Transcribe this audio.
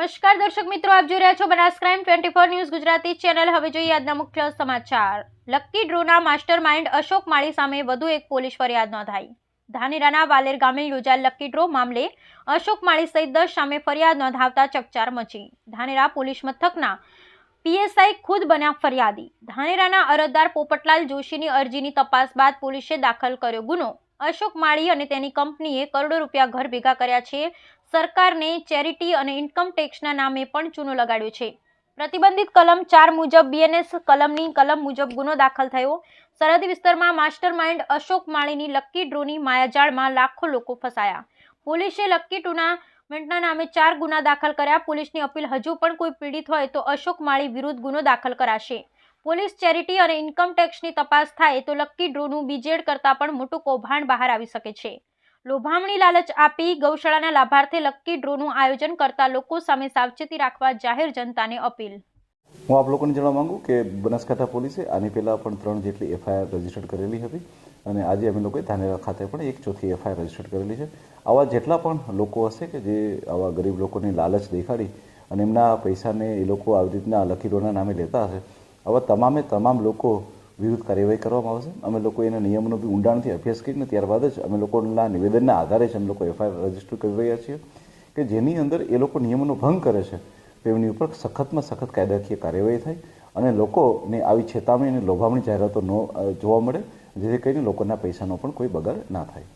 નમસ્કાર દર્શક મિત્રો, આપ જોઈ રહ્યા છો Banas crime twenty four news Gujarati channel. હવે જોઈએ આજના મુખ્ય સમાચાર. લક્કી ડ્રોના માસ્ટર માઇન્ડ અશોક માળી સામે વધુ એક પોલીસ ફરિયાદ નોંધાઈ. ધાનેરાના વાલેર ગામે યોજાયેલ લક્કી ડ્રો મામલે અશોક માળી સહિત દસ સામે ફરિયાદ નોંધાવતા ચકચાર મચી. ધાનેરા પોલીસ મથકના પીએસઆઈ ખુદ બન્યા ફરિયાદી. ધાનેરાના અરજદાર પોપટલાલ જોશીની અરજીની તપાસ બાદ પોલીસે દાખલ કર્યો ગુનો. અશોક માળી અને તેની કંપનીએ કરોડો રૂપિયા ઘર ભેગા કર્યા છે. સરકારને ચેરિટી અને ઇન્કમ ટેક્સના નામે પણ ચૂનો લગાડ્યો છે. પ્રતિબંધિત કલમ ચાર મુજબ બીએનએસ કલમની કલમ મુજબ ગુનો દાખલ થયો. સરહદી વિસ્તારમાં માસ્ટર માઇન્ડ અશોક માળીની લક્કી ડ્રોની માયાજાળમાં લાખો લોકો ફસાયા. પોલીસે લક્કી ટુર્નામેન્ટના નામે ચાર ગુના દાખલ કર્યા. પોલીસની અપીલ હજુ પણ કોઈ પીડિત હોય તો અશોક માળી વિરુદ્ધ ગુનો દાખલ કરાશે. પોલીસ ચેરિટી અને ઇન્કમ ટેક્સની તપાસ થાય તો લક્કી ડ્રોનું બીજેડ કરતાં પણ મોટું કૌભાંડ બહાર આવી શકે છે. લોભામણી લાલચ આપી ગૌશાળાના લાભાર્થે લક્કી ડ્રોનું આયોજન કરતા લોકો સામે સાવચેતી રાખવા જાહેર જનતાને અપીલ. હું આપ લોકોને જણાવવા માંગુ કે બનાસકાંઠા પોલીસે આની પહેલાં પણ ત્રણ જેટલી એફઆઈઆર રજીસ્ટર્ડ કરેલી હતી અને આજે અમે લોકોએ ધાનેરા ખાતે પણ એક ચોથી એફઆઈઆર રજીસ્ટર્ડ કરેલી છે. આવા જેટલા પણ લોકો હશે કે જે આવા ગરીબ લોકોની લાલચ દેખાડી અને એમના પૈસાને એ લોકો આવી રીતના લકીરોના નામે લેતા હશે આવા તમામે તમામ લોકો વિરુદ્ધ કાર્યવાહી કરવામાં આવશે અમે લોકો એના નિયમોનો બી ઊંડાણથી અભ્યાસ કરીને ત્યારબાદ જ અમે લોકોના નિવેદનના આધારે જ અમે લોકો એફઆઈઆર રજિસ્ટર કરી રહ્યા છીએ કે જેની અંદર એ લોકો નિયમોનો ભંગ કરે છે, તો એમની ઉપર સખતમાં સખત કાયદાકીય કાર્યવાહી થાય અને લોકોને આવી છેતામણી અને લોભામણી જાહેરાતો ન જોવા મળે, જેથી કરીને લોકોના પૈસાનો પણ કોઈ બગાડ ના થાય.